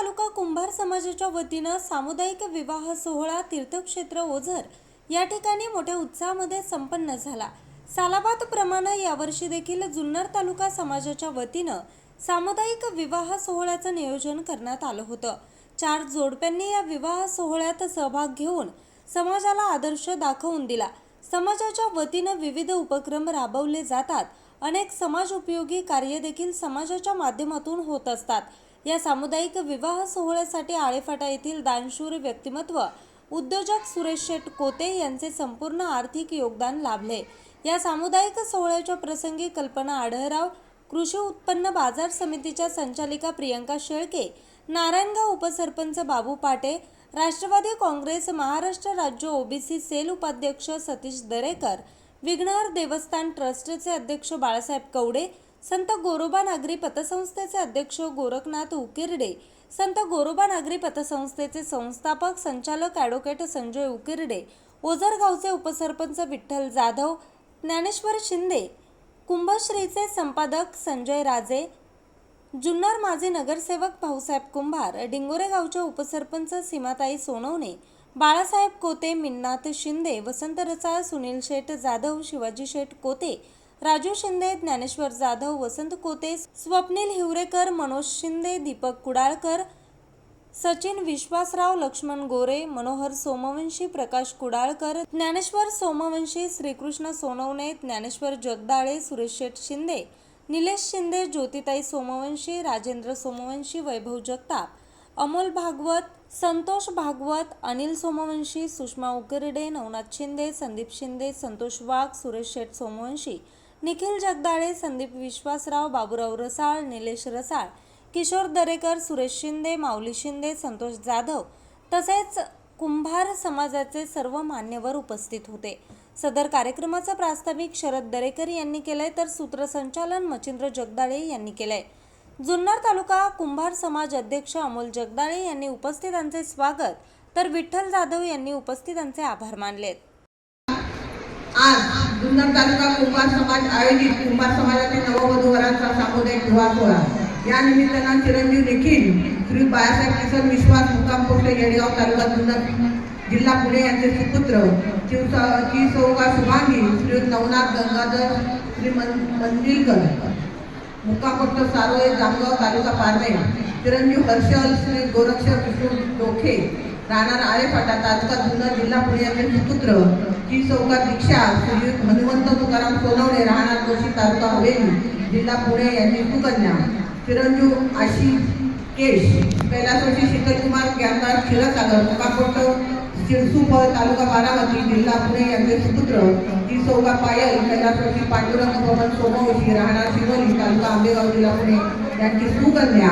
तालुका कुंभार समाजाच्या वतीनं सामुदायिक विवाह सोहळा तीर्थक्षेत्र ओझर या ठिकाणी मोठ्या उत्साहामध्ये संपन्न झाला. सालाबाद प्रमाणे यावर्षी देखील जुन्नर तालुका समाजाच्या वतीनं सामुदायिक विवाह सोहळ्याचं नियोजन करण्यात आलं होतं. चार जोडप्यांनी या विवाह सोहळ्यात सहभाग घेऊन समाजाला आदर्श दाखवून दिला. समाजाच्या वतीनं विविध उपक्रम राबवले जातात. अनेक समाज उपयोगी कार्य देखील समाजाच्या माध्यमातून होत असतात. या सामुदायिक विवाह सोहळ्यासाठी आळेफाटा येथील दानशूर व्यक्तिमत्व उद्योजक सुरेश शेट कोते यांचे संपूर्ण आर्थिक योगदान लाभले. या सामुदायिक सोहळ्याच्या प्रसंगी कल्पना आढळराव कृषी उत्पन्न बाजार समितीच्या संचालिका प्रियंका शेळके नारायणगाव उपसरपंच बाबू पाटे राष्ट्रवादी काँग्रेस महाराष्ट्र राज्य ओबीसी सेल उपाध्यक्ष सतीश दरेकर विघ्नहर देवस्थान ट्रस्टचे अध्यक्ष बाळासाहेब कवडे संत गोरोबा नागरी पतसंस्थेचे अध्यक्ष गोरखनाथ उकिरडे संत गोरोबा नागरी पतसंस्थेचे संस्थापक संचालक ॲडव्होकेट संजय उकिरडे ओझरगावचे उपसरपंच विठ्ठल जाधव ज्ञानेश्वर शिंदे कुंभश्रीचे संपादक संजय राजे जुन्नर माजी नगरसेवक भाऊसाहेब कुंभार डिंगोरे गावच्या उपसरपंच सीमाताई सोनवणे बाळासाहेब कोते मिन्नाथ शिंदे वसंत रसाळ सुनील शेठ जाधव शिवाजी शेठ कोते राजू शिंदे ज्ञानेश्वर जाधव वसंत कोते स्वप्नील हिवरेकर मनोज शिंदे दीपक कुडाळकर सचिन विश्वासराव लक्ष्मण गोरे मनोहर सोमवंशी प्रकाश कुडाळकर ज्ञानेश्वर सोमवंशी श्रीकृष्ण सोनवणे ज्ञानेश्वर जगदाळे सुरेश शेठ शिंदे निलेश शिंदे ज्योतिताई सोमवंशी राजेंद्र सोमवंशी वैभव जगताप अमोल भागवत संतोष भागवत अनिल सोमवंशी सुषमा उगरडे नवनाथ शिंदे संदीप शिंदे संतोष वाघ सुरेश शेठ सोमवंशी निखिल जगदाळे संदीप विश्वासराव बाबूराव रसाळ निलेश रसाळ किशोर दरेकर सुरेश शिंदे माऊली शिंदे संतोष जाधव तसेच कुंभार समाजाचे सर्व मान्यवर उपस्थित होते. सदर कार्यक्रमाचं प्रास्ताविक शरद दरेकर यांनी केलंय तर सूत्रसंचालन मचिंद्र जगदाळे यांनी केलंय. जुन्नर तालुका कुंभार समाज अध्यक्ष अमोल जगदाळे यांनी उपस्थितांचे स्वागत तर विठ्ठल जाधव यांनी उपस्थितांचे आभार मानलेत. आज जुन्नर तालुका कुंभार समाज आयोजित कुंभार समाजातील नववधू वरांचा सामुदायिक विवाह सोहळा. या निमित्तानं चिरंजीव निखिल श्री बाळासाहेब किसन विश्वास मुकाम पोस्ट येडगाव तालुका जुन्नर जिल्हा पुणे यांचे सुपुत्र की सौगा शुभांगी श्री नवनाथ गंगाधर श्री मन मंदिरकर. मुक्काम सारोळे जामगाव तालुका पारणे चिरंजीव हर्षल श्री गोरक्ष विष्णू डोखे राहणार आळेफाटा तालुका जुन्नर जिल्हा पुणे सुपुत्र की चौका दीक्षा श्री हनुमंत तुकाराम सोनवणे राहणार दोषी तालुका हवेली जिल्हा पुणे यांची सुकन्या चिरंजीव आशिष केश कैलासवासी शीतलकुमार ज्ञानदार क्षीरसागर मुकापोट शिरसुप तालुका बारामती जिल्हा पुणे यांचे सुपुत्र की चौका पायल कैलासवासी पांडुरंग भवन सोमवशी राहणार शिवली तालुका आंबेगाव जिल्हा पुणे यांची सुकन्या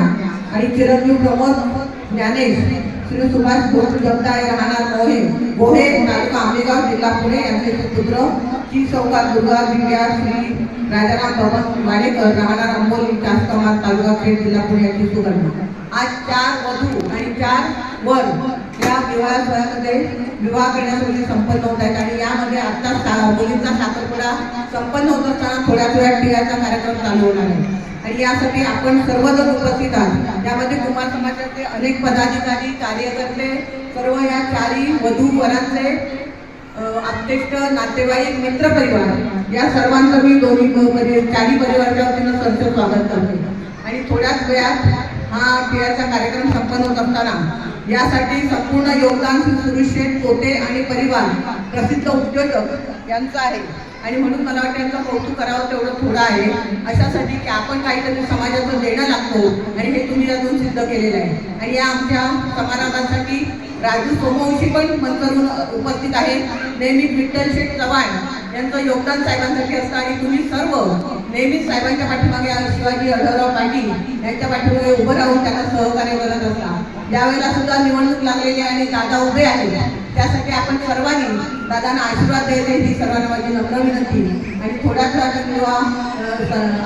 आणि चिरंजीव प्रमोद ज्ञानेश श्री सुभाष घोष जगदाळे राहणार मोहे गोहे तालुका आंबेगाव जिल्हा पुणे यांचे सुपुत्र श्री चौका दुर्गा दिव्या श्री राजाराम भवन वाडेकर राहणार अंबोली चासकमार तालुका खेड जिल्हा पुणे यांची सुकन्या आज चार वधू आणि चार वर या विवाह सोहळ्यामध्ये विवाह करण्यासाठी संपन्न होत आहेत आणि यामध्ये आता मुलींचा साखरपुडा संपन्न होत असताना थोड्याच वेळात टिळाचा कार्यक्रम चालू होणार आहे. आणि यासाठी आपण सर्वजण उपस्थित आहात. यामध्ये कुमार समाजाचे अनेक पदाधिकारी कार्यकर्ते सर्व या चारी वधू वरांचे अ, आप्तेष्ट नातेवाईक मित्रपरिवार या सर्वांचं मी दोन्ही चारी परिवाराच्या वतीनं सरचं स्वागत करते. आणि थोड्याच वेळात हा खेळाचा कार्यक्रम संपन्न होत असताना यासाठी संपूर्ण योगदान श्री पोते आणि परिवार प्रसिद्ध उद्योजक यांचं आहे. आणि म्हणून मला वाटतं यांचं कौतुक करावं तेवढं थोडं आहे. अशासाठी की आपण काहीतरी समाजाचं देणं लागतो आणि हे तुम्ही यातून सिद्ध केलेलं आहे. आणि या आमच्या समारंभासाठी राजू सोमवंशी पण मंचरून उपस्थित आहे. नेहमीच विठ्ठल शेठ चव्हाण यांचं योगदान साहेबांसाठी असतं आणि तुम्ही सर्व नेहमीच साहेबांच्या पाठीमागे शिवाजी अढळराव पाटील यांच्या पाठीमागे उभं राहून त्यांना सहकार्य करत असता. यावेळेला सुद्धा निवडणूक लागलेली आहे आणि दादा उभे आहेत. त्यासाठी आपण सर्वांनी दादांना आशीर्वाद द्यायचे ही सर्वांना माझी नम्र विनंती. आणि थोड्याच वेळात किंवा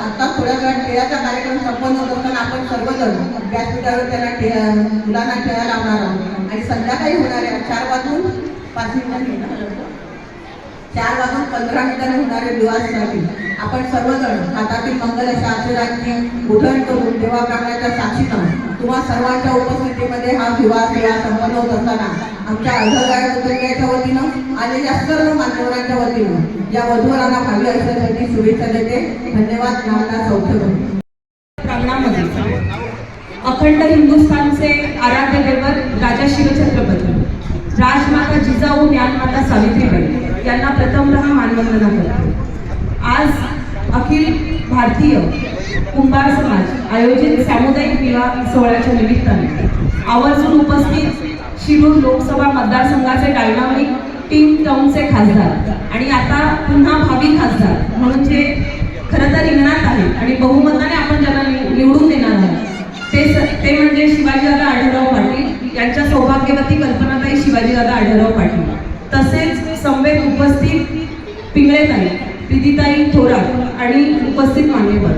आता थोड्या वेळात खेळाचा कार्यक्रम संपन्न होत असताना आपण सर्वजण व्यासपीठावर त्यांना ठे- मुलांना खेळायला लावणार आहोत. आणि संध्याकाळी होणाऱ्या चार वाजून पाच मिनिटांनी चार वाजून पंधरा मिनिटांनी होणाऱ्या विवाहासाठी आपण सर्वजण हातातील मंगल अशा आशीर्वादने उठण करून देवा प्राण्याच्या साक्षीनं तुम्हा सर्वांच्या उपस्थितीमध्ये हा विवाह सोहळा संपन्न होत असताना आमच्या अर्धगाय कुटुंबियाच्या वतीनं आलेल्या सर्व मान्यवरांच्या वतीनं या वधूवरांना भावी आयुष्यासाठी शुभेच्छा देते. धन्यवाद. नामदार चौथे प्रांगणामध्ये अखंड हिंदुस्थानचे आराध्य दैवत राजा शिवछत्रपती. राजमाता जिजाऊ ज्ञानमाता सावित्रीबाई. यांना प्रथमतः मानवंदना करते. आज अखिल भारतीय कुंभार समाज आयोजित सामुदायिक विवाह सोहळ्याच्या निमित्ताने आवर्जून उपस्थित शिरूर लोकसभा मतदारसंघाचे डायनामिक टीम टाऊनचे खासदार आणि आता पुन्हा भावी खासदार म्हणून जे खरं तर रिंगणात आहे आणि बहुमताने आपण ज्यांना निवडून देणार आहोत ते स- ते म्हणजे शिवाजीदादा आढळराव पाटील यांच्या सौभाग्यवती कल्पनाताई शिवाजीदादा आढळराव पाटील. तसेच समवेत उपस्थित पिंगळेताई प्रीतीताई थोरात आणि उपस्थित मान्यवर.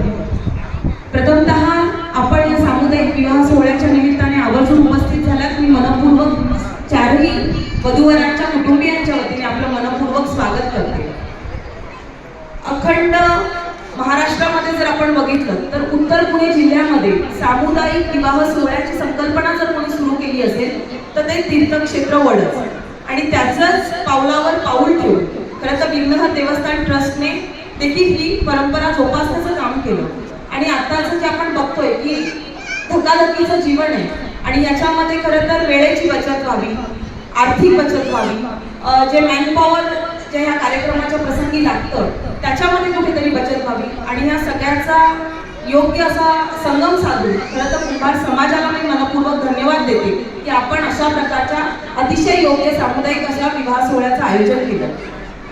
प्रथमतः आपण या सामुदायिक विवाह सोहळ्याच्या निमित्ताने आवर्जून उपस्थित झाल्यात मी मनपूर्वक चारही वधूवरांच्या कुटुंबियांच्या वतीने आपलं मनपूर्वक स्वागत करते. अखंड महाराष्ट्रामध्ये जर आपण बघितलं तर उत्तर पुणे जिल्ह्यामध्ये सामुदायिक विवाह सोहळ्याची संकल्पना जर कोणी सुरू केली असेल तर ते तीर्थक्षेत्र वडच. आणि त्याचंच पावलावर पाऊल ठेवून खरं तर विघ्नहर देवस्थान ट्रस्टने देखील ही परंपरा जोपासण्याचं काम केलं. आणि आताचं जे आपण बघतोय की धकाधकीचं जीवन आहे आणि याच्यामध्ये खरं तर वेळेची बचत व्हावी आर्थिक बचत व्हावी जे मॅनपॉवर जे ह्या कार्यक्रमाच्या प्रसंगी लागतं त्याच्यामध्ये कुठेतरी बचत व्हावी. आणि ह्या सगळ्याचा योग्य असा संगम साधून खरं तर कुंभार समाजाला मी मनपूर्वक धन्यवाद देते की आपण अशा प्रकारच्या अतिशय योग्य सामुदायिक अशा विवाह सोहळ्याचं आयोजन केलं.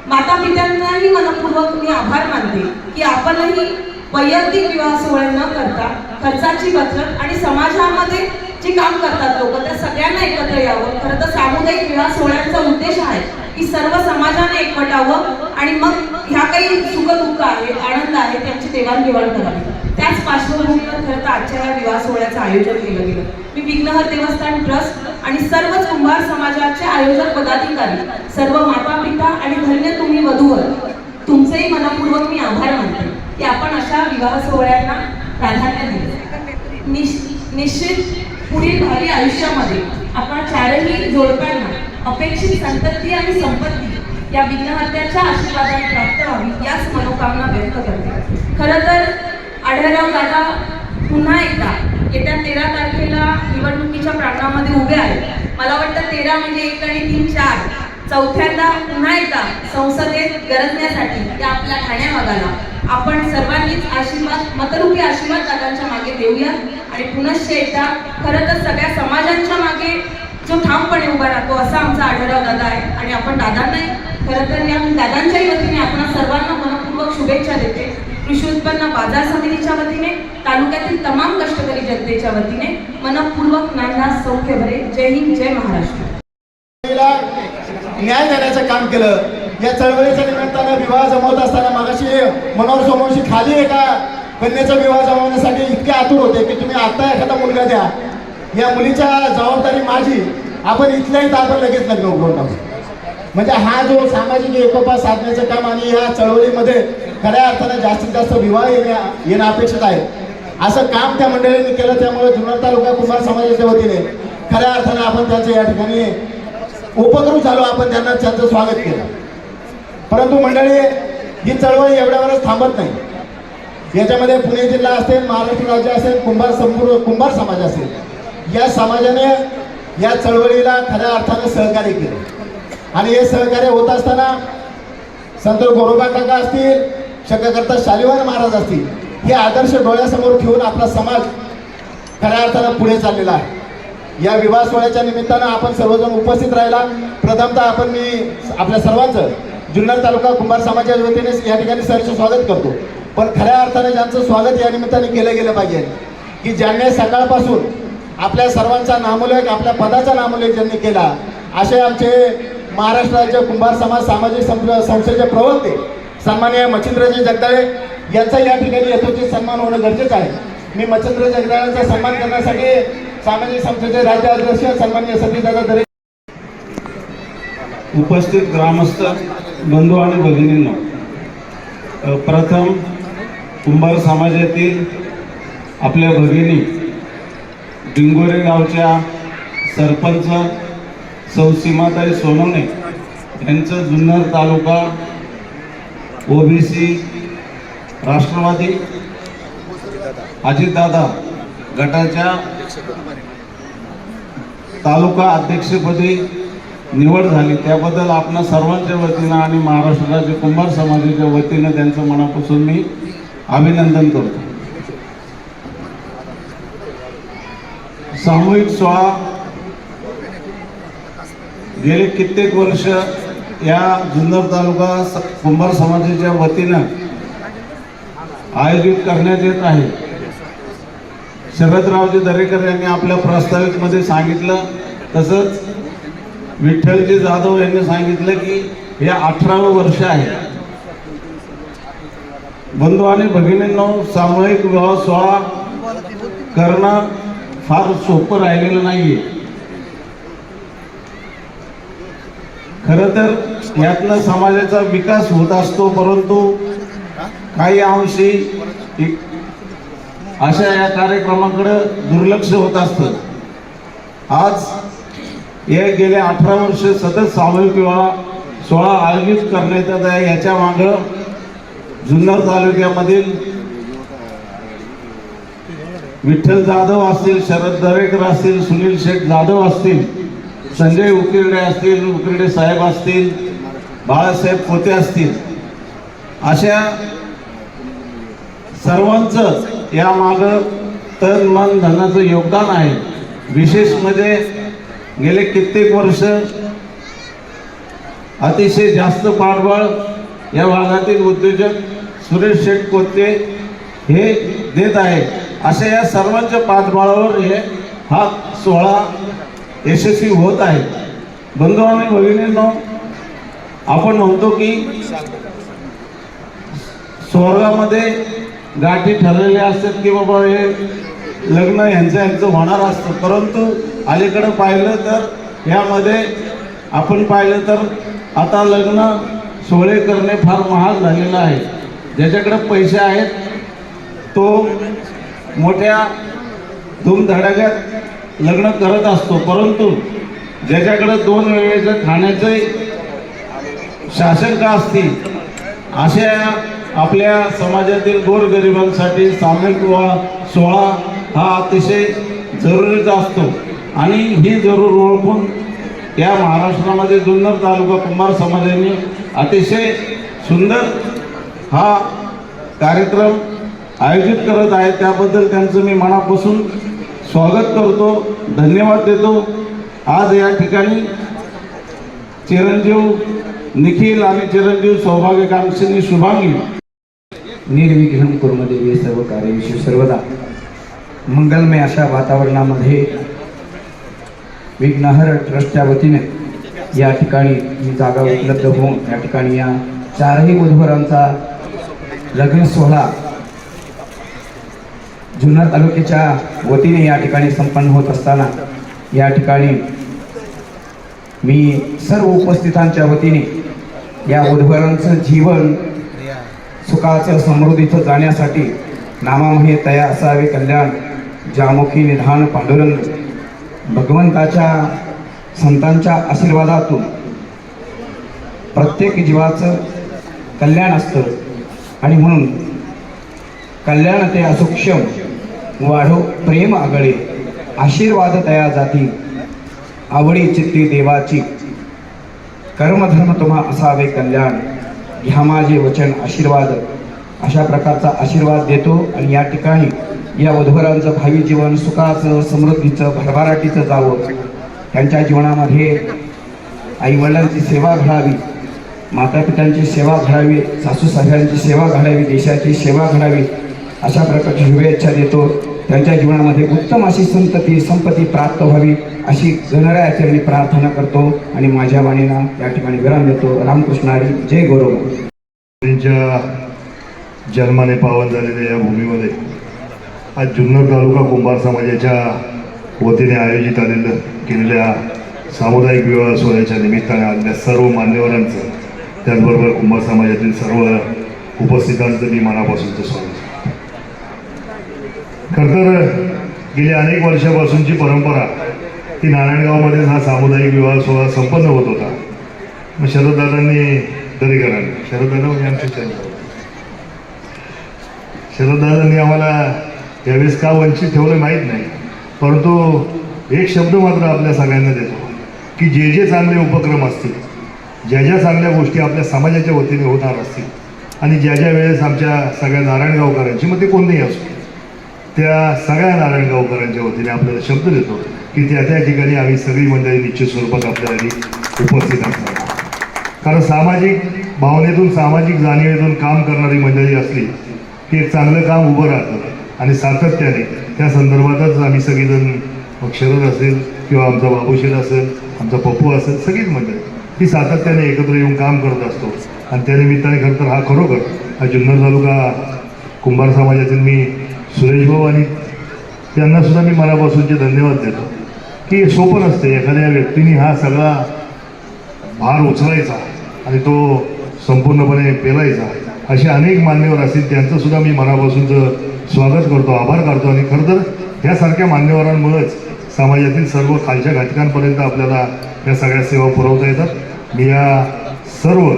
माता पित्यांनाही मनपूर्वक मी आभार मानते की आपणही वैयक्तिक विवाह सोहळे न करता खर्चाची बचत आणि समाजामध्ये जे काम करतात लोक त्या सगळ्यांना एकत्र यावं खरं तर सामुदायिक विवाह सोहळ्यांचा उद्देश आहे की सर्व समाजाने एकवटावं आणि मग ह्या काही सुखदुःख आहे आनंद आहे त्यांची देवाणघेवाण करावी त्याच पार्श्वभूमीवर खरं तर आजच्या या विवाह सोहळ्याचं आयोजन केलं गेलं मी विघ्नहर देवस्थान ट्रस्ट आणि सर्वच कुंभार समाजाचे आयोजक पदाधिकारी सर्व माता पिता आणि धन्य तुम्ही वधूवर. तुमचेही मनपूर्वक मी आभार मानते की आपण अशा विवाह सोहळ्यांना प्राधान्य दिले. निश- निश्चित पुढील भावी आयुष्यामध्ये आपण चारही जोडप्यांना अपेक्षित संतती आणि संपत्ती या विघ्नहत्याच्या आशीर्वादाने प्राप्त व्हावी याच मनोकामना व्यक्त करते. खरं तर आढळराव दादा पुन्हा एकदा येत्या तेरा तारखेला निवडणुकीच्या प्रांगणामध्ये उभे आहेत. मला वाटतं तेरा म्हणजे एक आणि तीन चार. चौथ्यांदा पुन्हा एकदा संसदेत गरजण्यासाठी या आपल्या ठाण्याभागाला आपण सर्वांनीच आशीर्वाद मतरूपी आशीर्वाद दादांच्या मागे देऊया. आणि पुनश्च एकदा खरं तर सगळ्या समाजांच्या मागे जो ठामपणे उभा राहतो असा आमचा आढळराव दादा आहे. आणि आपण दादांनाही खरं तर या दादांच्याही वतीने आपण सर्वांना मनपूर्वक शुभेच्छा देते. कृषी उत्पन्न बाजार समितीच्या वतीने तालुक्यातील तमाम कष्टकरी जनतेच्या वतीने जय हिंद जय महाराष्ट्र. न्याय देण्याचं काम केलं. या चळवळीच्या निमित्तानं विवाह जमवत असताना मागाशी मनोहर सोमवंशी खाली एका कन्याचा विवाह जमवण्यासाठी इतके आतुर होते की तुम्ही आता एखादा मुलगा द्या. या मुलीच्या जबाबदारी माझी. आपण इथल्या इथं आपण लगेच लग्न उघडून टाकू. म्हणजे हा जो सामाजिक एकोपा साधण्याचं काम आणि या चळवळीमध्ये खऱ्या अर्थानं जास्तीत जास्त विवाह येण्या येणं अपेक्षित आहे. असं काम त्या मंडळींनी केलं त्यामुळे जुन्नर तालुका कुमार समाजाच्या वतीने खऱ्या अर्थानं आपण त्यांचं या ठिकाणी उपक्रम झालो आपण त्यांना त्यांचं स्वागत केलं. परंतु मंडळी ही चळवळ एवढ्यावरच थांबत नाही. याच्यामध्ये पुणे जिल्हा असेल महाराष्ट्र राज्य असेल कुंभार संपूर्ण कुंभार समाज असेल या समाजाने या चळवळीला खऱ्या अर्थानं सहकार्य केलं. आणि हे सहकार्य होत असताना संत गोरोबा काका असतील शक्यकर्ता शालिवान महाराज असतील हे आदर्श डोळ्यासमोर ठेवून आपला समाज खऱ्या अर्थानं पुढे चाललेला आहे. या विवाह सोहळ्याच्या निमित्तानं आपण सर्वजण उपस्थित राहिला. प्रथमतः आपण मी आपल्या सर्वांचं जुन्नर तालुका कुंभार समाजाच्या वतीने या ठिकाणी सरचं स्वागत करतो. पण खऱ्या अर्थाने ज्यांचं स्वागत या निमित्ताने केलं गेलं पाहिजे. की ज्यांनी सकाळपासून आपल्या सर्वांचा नामोल्लेख आपल्या पदाचा नामोल्लेख ज्यांनी केला असे आमचे महाराष्ट्र राज्य कुंभार समाज सामाजिक संस्थेचे प्रवक्ते सन्माननीय मच्छिंद्रजी जगदाळे यांचा या ठिकाणी यथोचित सन्मान होणं गरजेचं आहे. मी मच्छिंद्र जगदाळेंचा सन्मान करण्यासाठी सामाजिक संस्थेचे राज्य अध्यक्ष सन्माननीय सतीदादा दरे उपस्थित ग्रामस्थ बंधू आणि भगिनींना प्रथम कुंभार समाजातील आपल्या भगिनी डिंगोरे गावच्या सरपंच सौ सीमाताई सोनवणे यांचं जुन्नर तालुका ओबीसी राष्ट्रवादी अजितदादा गटाच्या तालुका अध्यक्षपदी निवड झाली. त्याबद्दल आपणा सर्वांच्या वतीनं आणि महाराष्ट्र राज्य कुंभार समाजाच्या वतीनं त्यांचं मनापासून मी अभिनंदन करतो. सामूहिक सोहळा गेले कित्येक वर्ष या जुन्नर तालुका कुंभार समाजाच्या वतीनं आयोजित करण्यात येत आहे. शरदरावजी दरेकर यांनी आपल्या प्रास्ताविकमध्ये सांगितलं तसंच विठ्ठलजी जाधव यांनी सांगितलं की हे अठरावं वर्ष आहे. बंधू आणि भगिनींनो सामूहिक विवाह सोहळा करणं फार सोपं राहिलेलं नाहीये. खर तर यातनं समाजाचा विकास होत असतो परंतु काही अंशी अशा या कार्यक्रमाकडे दुर्लक्ष होत असतं. आज हे गेले अठरा वर्ष सतत सामूहिक विवाह सोहळा आयोजित करण्यात येत आहे. याच्या मागं जुन्नर तालुक्यामधील विठ्ठल जाधव असतील शरद दरेकर असतील सुनील शेठ जाधव असतील संजय उकिरडे असतील उकिरडे साहेब असतील बाळासाहेब पोते असतील. अशा सर्वांचं यामागं तन मन धनाचं योगदान आहे. विशेष म्हणजे गेले कित्येक वर्ष अतिशय जास्त पाठबळ या भागातील उद्योजक सुरेश शेठ कोते हे देत आहे. अशा या सर्वांच्या पाठबळावर हे हा सोहळा यशस्वी होत आहे. बंधू आणि भगिनींनो आपण म्हणतो की स्वर्गामध्ये गाठी ठरलेल्या असतात की बाबा हे लग्न ह्यांचं ह्यांचं होणार असतं. परंतु अलीकडं पाहिलं तर यामध्ये आपण पाहिलं तर आता लग्न सोहळे करणे फार महाग झालेलं आहे. ज्याच्याकडे पैसे आहेत तो मोठ्या धूमधडाक्यात लग्न करत असतो. परंतु ज्याच्याकडे दोन वेळेचं खाण्याचं शासन का असतील अशा आपल्या समाजातील गोरगरिबांसाठी सामूहिक विवाह सोहळा हा अतिशय जरुरीचा असतो. आणि ही जरूर ओळखून या महाराष्ट्रामध्ये जुन्नर तालुका कुंभार समाजाने अतिशय सुंदर हा कार्यक्रम आयोजित करत आहे. त्याबद्दल त्यांचं मी मनापासून स्वागत करतो धन्यवाद देतो. आज या ठिकाणी चिरंजीव निखिल आणि चिरंजीव सौभाग्यकांक्षिनी शुभांगी निर्विघ्न कुर्मदेवी सर्व कार्यविषयी सर्वदा मंगलमय अशा वातावरणामध्ये विघ्नहर ट्रस्टच्या वतीने या ठिकाणी ही जागा उपलब्ध होऊन या ठिकाणी या चारही बुधवारांचा लग्न सोहळा जुन्नर तालुक्याच्या वतीने या ठिकाणी संपन्न होत असताना या ठिकाणी मी सर्व उपस्थितांच्या वतीने या बुधवारांचं जीवन सुखाचं समृद्धीचं जाण्यासाठी नामामहे तया असावे कल्याण जामुखी निधान पांडुरंग भगवंताच्या संतांच्या आशीर्वादातून प्रत्येक जीवाचं कल्याण असतं. आणि म्हणून कल्याण ते असुक्षम वाढो प्रेम आगळे आशीर्वाद तया जाती आवडी चित्ती देवाची. कर्मधर्म तुम्हा असावे कल्याण. ह्या माझे वचन आशीर्वाद. अशा प्रकारचा आशीर्वाद देतो आणि या ठिकाणी या वधूवरांचं भावी जीवन सुखाचं समृद्धीचं भरभराटीचं जावं. त्यांच्या जीवनामध्ये आईवडिलांची सेवा घडावी मातापित्यांची सेवा घडावी सासू सासऱ्यांची सेवा घडावी देशाची सेवा घडावी अशा प्रकारची शुभेच्छा देतो. त्यांच्या जीवनामध्ये उत्तम अशी संतती संपत्ती प्राप्त व्हावी अशी गणरायाचरणी प्रार्थना करतो आणि माझ्या वाणीला या ठिकाणी विराम देतो. रामकृष्णारी जय गौरव त्यांच्या जन्माने पावन झालेल्या या भूमीमध्ये आज जुन्नर तालुका कुंभार समाजाच्या वतीने आयोजित आलेलं केलेल्या सामुदायिक विवाह सोहळ्याच्या निमित्ताने आलेल्या सर्व मान्यवरांचं त्याचबरोबर कुंभार समाजातील सर्व उपस्थितांचं मी मनापासूनचं स्वागत खरंतर गेली अनेक वर्षापासूनची परंपरा ती नारायणगावमध्येच हा सामुदायिक विवाह सोहळा संपन्न होत होता. मग शरददादांनी दरेकरांनी शरददादा म्हणजे आमचे शरददादांनी आम्हाला यावेळेस का वंचित ठेवलं माहीत नाही परंतु एक शब्द मात्र आपल्या सगळ्यांना देतो की जे जे चांगले उपक्रम असतील ज्या ज्या चांगल्या गोष्टी आपल्या समाजाच्या वतीने होणार असतील आणि ज्या ज्या वेळेस आमच्या सगळ्या नारायणगावकरांची मग ते कोणतेही असो त्या सगळ्या नारायणगावकरांच्या वतीने आपल्याला शब्द देतो की त्या त्या ठिकाणी आम्ही सगळी मंडळी निश्चित स्वरूपात आपल्याला उपस्थित असणार कारण सामाजिक भावनेतून सामाजिक जाणीवेतून काम करणारी मंडळी असली की एक चांगलं काम उभं राहतं आणि सातत्याने त्या संदर्भातच आम्ही सगळीजण मग शरद असेल किंवा आमचा बाबूशेठ असेल आमचा पप्पू असेल सगळीच मंडळी ही सातत्याने एकत्र येऊन काम करत असतो. आणि त्या निमित्ताने खरं तर हा खरोखर हा जुन्नर तालुका कुंभार समाजातील मी सुरेश भाऊ आणि त्यांना सुद्धा मी मनापासूनचे धन्यवाद देतो. की सोपं नसते एखाद्या व्यक्तीने हा सगळा भार उचलायचा आणि तो संपूर्णपणे पेलायचा. असे अनेक मान्यवर असतील त्यांचं सुद्धा मी मनापासूनचं स्वागत करतो आभार करतो आणि खरं तर ह्यासारख्या मान्यवरांमुळेच समाजातील सर्व खालच्या घटकांपर्यंत आपल्याला या सगळ्या सेवा पुरवता येतात. मी या सर्व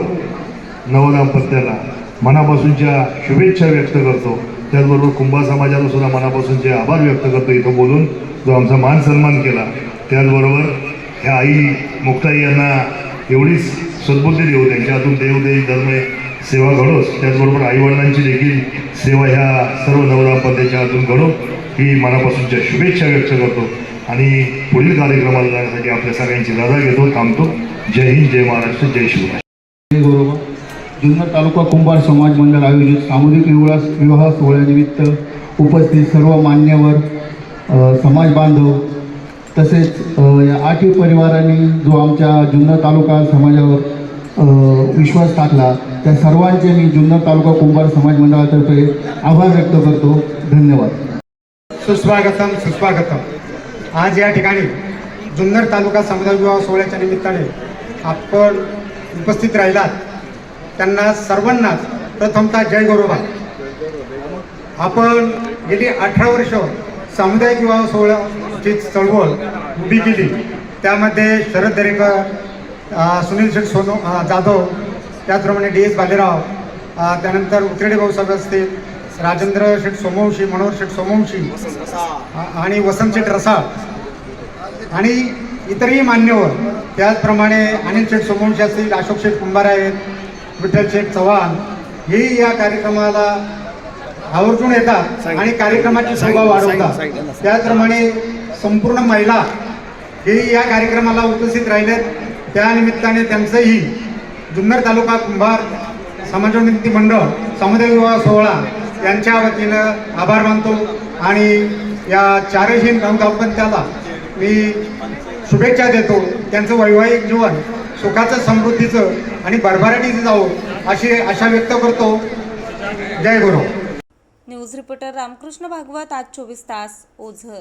नवदाम्पत्याला मनापासूनच्या शुभेच्छा व्यक्त करतो. त्याचबरोबर कुंभा समाजाला सुद्धा मनापासून जे आभार व्यक्त करतो इथं बोलून जो आमचा मान सन्मान केला त्याचबरोबर ह्या आई मुक्ताई यांना एवढीच सद्बुद्धी देऊ त्यांच्या हातून देवदेवी धर्म सेवा घडोस त्याचबरोबर आईवडिलांची देखील सेवा ह्या सर्व नवदाम्पत्याच्या हातून घडो ही मनापासूनच्या शुभेच्छा व्यक्त करतो. आणि पुढील कार्यक्रमाला जाण्यासाठी आपल्या सगळ्यांची रजा घेतो थांबतो. जय हिंद जय महाराष्ट्र जय शिवराय. बरोबर जुन्नर तालुका कुंभार समाज मंडळ आयोजित सामुदायिक विवाह विवाह सोहळ्यानिमित्त उपस्थित सर्व मान्यवर समाज बांधव तसेच या आठही परिवारांनी जो आमच्या जुन्नर तालुका समाजावर विश्वास टाकला त्या सर्वांचे मी जुन्नर तालुका कुंभार समाज मंडळातर्फे आभार व्यक्त करतो. धन्यवाद. सुस्वागतम सुस्वागतम. आज या ठिकाणी जुन्नर तालुका समुदाय विवाह सोहळ्याच्या निमित्ताने आपण उपस्थित राहिलात. त्यांना सर्वांनाच प्रथमतः जय गौरव आपण गेली अठरा वर्ष सामुदायिक विवाह सोहळ्याची चळवळ उभी केली. त्यामध्ये शरद दरेकर सुनील शेठ सोनो जाधव त्याचप्रमाणे डी एस बालेराव त्यानंतर उतरेडे भाऊसाहेब असतील राजेंद्र शेठ सोमवंशी मनोहर शेठ सोमवंशी आणि वसंत शेठ रसाळ. आणि इतरही मान्यवर त्याचप्रमाणे अनिल शेठ सोमवंशी असतील अशोक शेठ कुंभार आहेत विठ्ठल शेठ चव्हाण हेही या कार्यक्रमाला आवर्जून येतात आणि कार्यक्रमाची शोभा वाढवतात. त्याचप्रमाणे संपूर्ण महिला हे या कार्यक्रमाला उपस्थित राहिलेत. त्या निमित्ताने त्यांचंही जुन्नर तालुका कुंभार समाजोन्नती मंडळ सामुदायिक विवाह सोहळा यांच्या वतीनं आभार मानतो. आणि या चारही नवदाम्पत्याला मी शुभेच्छा देतो. त्यांचं वैवाहिक जीवन सुखाचं समृद्धीचं आणि भरभराटीचं जावं अशी आशा व्यक्त करतो. जय गुरु. न्यूज रिपोर्टर रामकृष्ण भागवत आज चोवीस तास ओझर.